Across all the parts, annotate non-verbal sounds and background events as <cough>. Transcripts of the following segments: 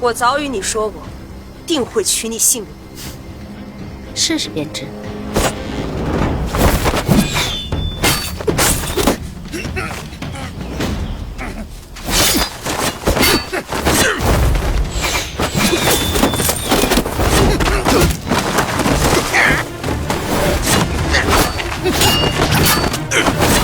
我早与你说过，定会取你性命。试试便知。Ugh! <laughs>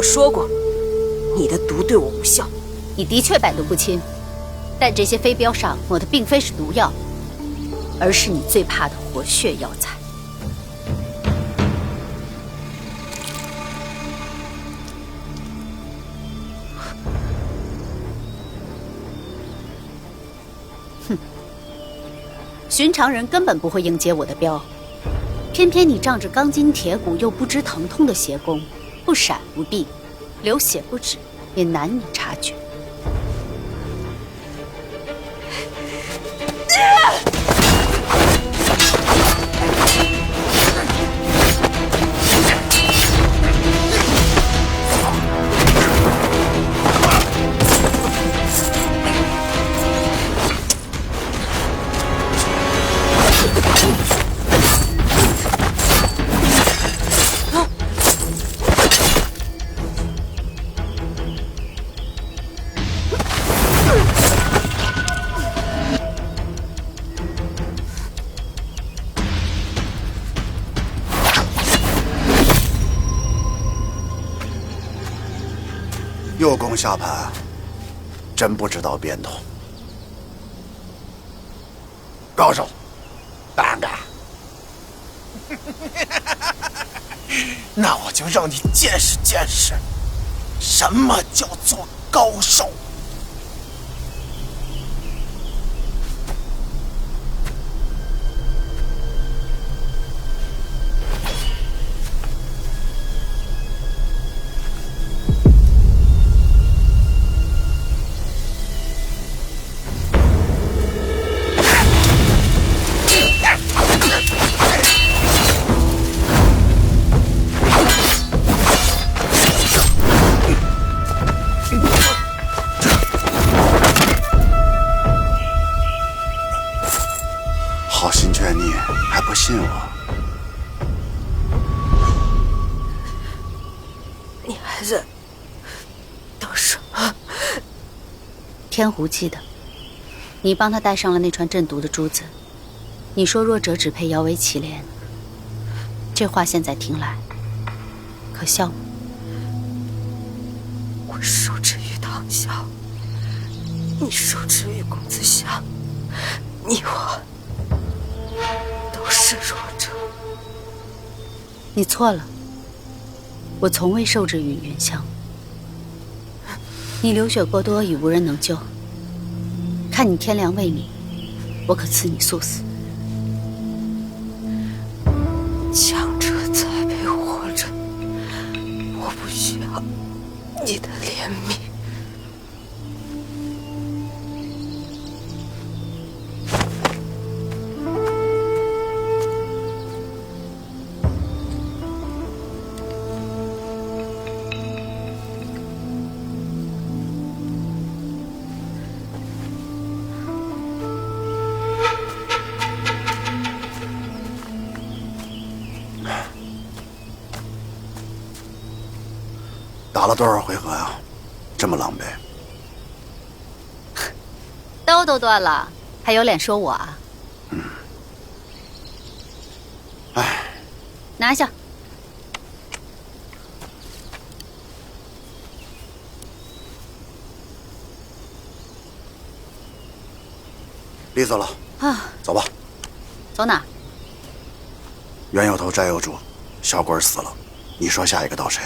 我说过，你的毒对我无效。你的确百毒不侵，但这些飞镖上抹的并非是毒药，而是你最怕的活血药材。哼，寻常人根本不会应接我的镖，偏偏你仗着钢筋铁骨又不知疼痛的邪功。不闪不避，流血不止，也难以察觉。右攻下盘，真不知道变通。高手，胆敢！<laughs> 那我就让你见识见识，什么叫做高手。天狐记得，你帮他戴上了那串镇毒的珠子。你说弱者只配摇尾乞怜，这话现在听来可笑吗？我受制于唐啸，你受制于公子香，你我都是弱者。你错了，我从未受制于云香。你流血过多，已无人能救。看你天良未泯，我可赐你速死。强者才配活着，我不需要你的怜悯。了多少回合啊？这么狼狈。<laughs> 刀都断了，还有脸说我啊？嗯。哎。拿下。利索了。啊。走吧。走哪？冤有头债有主，小鬼死了，你说下一个到谁？